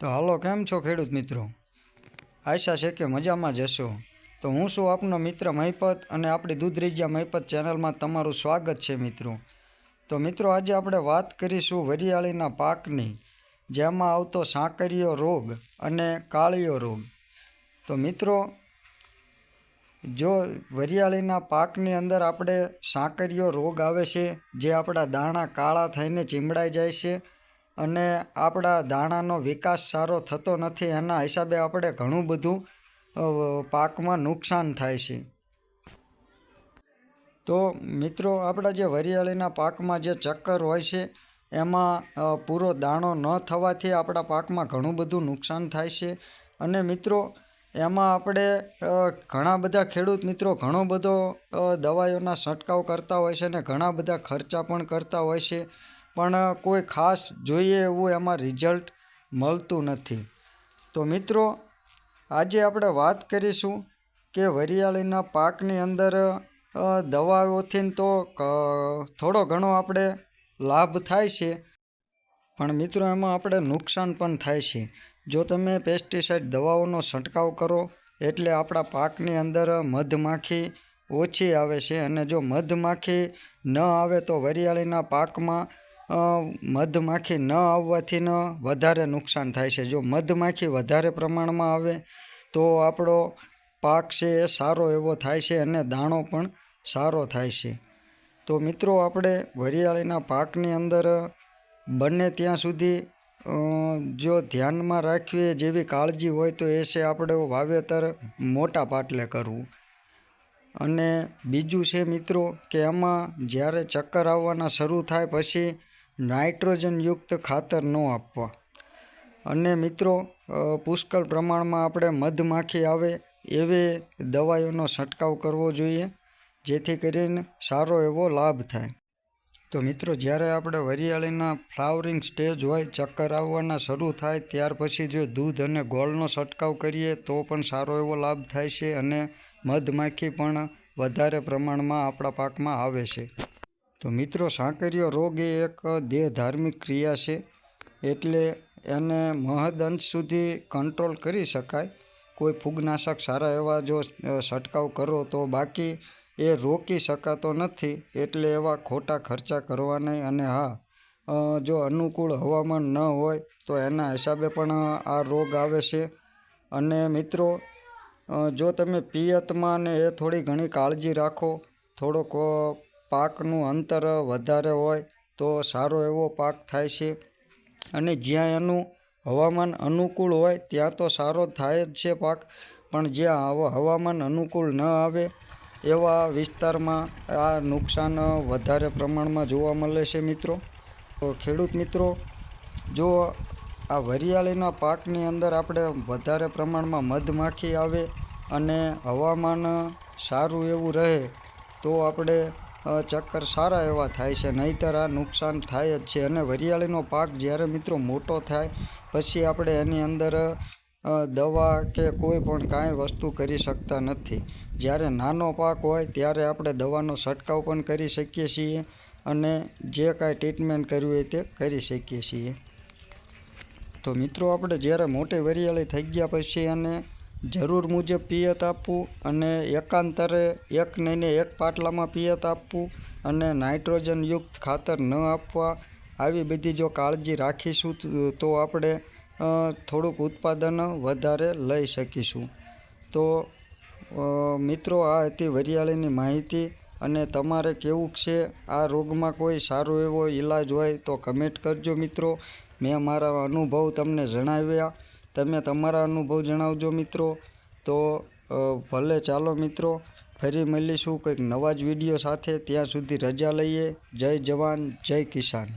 તો હાલો, કેમ છો ખેડૂત મિત્રો? આશા છે કે મજામાં જશો તો હું છું આપનો મિત્ર મહિપત અને આપણી દૂધરીજા મહિપત ચેનલમાં તમારું સ્વાગત છે મિત્રો. તો મિત્રો, આજે આપણે વાત કરીશું વરિયાળીના પાકની, જેમાં આવતો સાંકરીયો રોગ અને કાળિયો રોગ. તો મિત્રો, જો વરિયાળીના પાકની અંદર આપણે સાંકરીયો રોગ આવે છે, જે આપણા દાણા કાળા થઈને ચીમડાઈ જાય છે અને આપણા દાણાનો વિકાસ સારો થતો નથી, એના હિસાબે આપણે ઘણું બધું પાકમાં નુકસાન થાય છે. તો મિત્રો, આપણા જે વરિયાળીના પાકમાં જે ચક્કર હોય છે, એમાં પૂરો દાણો ન થવાથી આપણા પાકમાં ઘણું બધું નુકસાન થાય છે. અને મિત્રો, એમાં આપણે ઘણા બધા ખેડૂત મિત્રો ઘણો બધો દવાઈઓના છંટકાવ કરતા હોય છે અને ઘણા બધા ખર્ચા પણ કરતા હોય છે. પણ કોઈ ખાસ જોઈએ એવું એમાં રિઝલ્ટ મળતું નથી. તો મિત્રો, આજે આપણે વાત કરીશું કે વરિયાળીના પાકની અંદર દવાઓથી તો થોડો ઘણો આપણે લાભ થાય છે. પણ મિત્રો, એમાં આપણે નુકસાન પણ થાય છે. જો તમે પેસ્ટિસાઇડ દવાઓનો છંટકાવ કરો, એટલે આપણા પાકની અંદર મધમાખી ઓછી આવે છે અને જો મધમાખી ન આવે તો વરિયાળીના પાકમાં મધમાખી ન આવવાથી ન વધારે નુકસાન થાય છે. જો મધમાખી વધારે પ્રમાણમાં આવે, તો આપણો પાક છે એ સારો એવો થાય છે અને દાણો પણ સારો થાય છે. તો મિત્રો, આપણે વરિયાળીના પાકની અંદર બને ત્યાં સુધી જો ધ્યાનમાં રાખીએ જેવી કાળજી હોય તો એ છે આપણે વાવેતર મોટા પાટલે કરવું. અને બીજું છે મિત્રો કે એમાં જ્યારે ચક્કર આવવાના શરૂ થાય પછી નાઇટ્રોજનયુક્ત ખાતર ન આપવા. અને મિત્રો પુષ્કળ પ્રમાણમાં આપણે મધમાખી આવે એવી દવાઈઓનો છંટકાવ કરવો જોઈએ, જેથી કરીને સારો એવો લાભ થાય. તો મિત્રો, જ્યારે આપણે વરિયાળીના ફ્લાવરિંગ સ્ટેજ હોય, ચક્કર આવવાના શરૂ થાય, ત્યાર પછી જો દૂધ અને ગોળનો છંટકાવ કરીએ, તો પણ સારો એવો લાભ થાય છે અને મધમાખી પણ વધારે પ્રમાણમાં આપણા પાકમાં આવે છે. તો મિત્રો સાંકર્યો રોગ એ એક દેહ ધાર્મિક ક્રિયા છે. એટલે એને મહદ અંશ સુધી કંટ્રોલ કરી શકાય. કોઈ ફૂગનાશક સારા એવા જો છંટકાવ કરો તો બાકી એ રોકી શકાતો નથી. એટલે એવા ખોટા ખર્ચા કરવા નહીં અને હા જો અનુકૂળ હવામાન ન હોય તો એના હિસાબે પણ આ રોગ આવે છે. અને મિત્રો જો તમે પિયતમાં ને એ થોડી ઘણી કાળજી રાખો, થોડોક પાકનું અંતર વધારે હોય તો સારો એવો પાક થાય છે. અને જ્યાં એનું હવામાન અનુકૂળ હોય ત્યાં તો સારો થાય જ છે પાક. પણ જ્યાં હવામાન અનુકૂળ ન આવે એવા વિસ્તારમાં આ નુકસાન વધારે પ્રમાણમાં જોવા મળે છે મિત્રો. તો ખેડૂત મિત્રો, જો આ વરિયાળીના પાકની અંદર આપણે વધારે પ્રમાણમાં મધમાખી આવે અને હવામાન સારું એવું રહે તો આપણે ચક્કર સારા એવા થાય છે, નહીંતર આ નુકસાન થાય જ છે. અને વરિયાળીનો પાક જ્યારે મિત્રો મોટો થાય, પછી આપણે એની અંદર દવા કે કોઈ પણ કાંઈ વસ્તુ કરી શકતા નથી. જ્યારે નાનો પાક હોય, ત્યારે આપણે દવાનો છંટકાવ પણ કરી શકીએ છીએ અને જે કાંઈ ટ્રીટમેન્ટ કરવી હોય તે કરી શકીએ છીએ. તો મિત્રો, આપણે જ્યારે મોટી વરિયાળી થઈ ગયા પછી અને જરૂર મુજબ પિયત આપવું અને એકાંતરે એક નહીં એક પાટલામાં પિયત આપવું અને નાઇટ્રોજનયુક્ત ખાતર ન આપવા, આવી બધી જો કાળજી રાખીશું તો આપણે થોડુંક ઉત્પાદન વધારે લઈ શકીશું. તો મિત્રો, આ હતી વરિયાળીની માહિતી અને તમારે કેવું છે? આ રોગમાં કોઈ સારો એવો ઈલાજ હોય તો કમેન્ટ કરજો મિત્રો. મેં મારા અનુભવ તમને જણાવ્યા. તમે તમારા અનુભવ જણાવજો મિત્રો. તો ભલે ચાલો મિત્રો, ફરી મળીશું કંઈક નવા જ વીડિયો સાથે. ત્યાં સુધી રજા લઈએ. જય જવાન, જય કિસાન.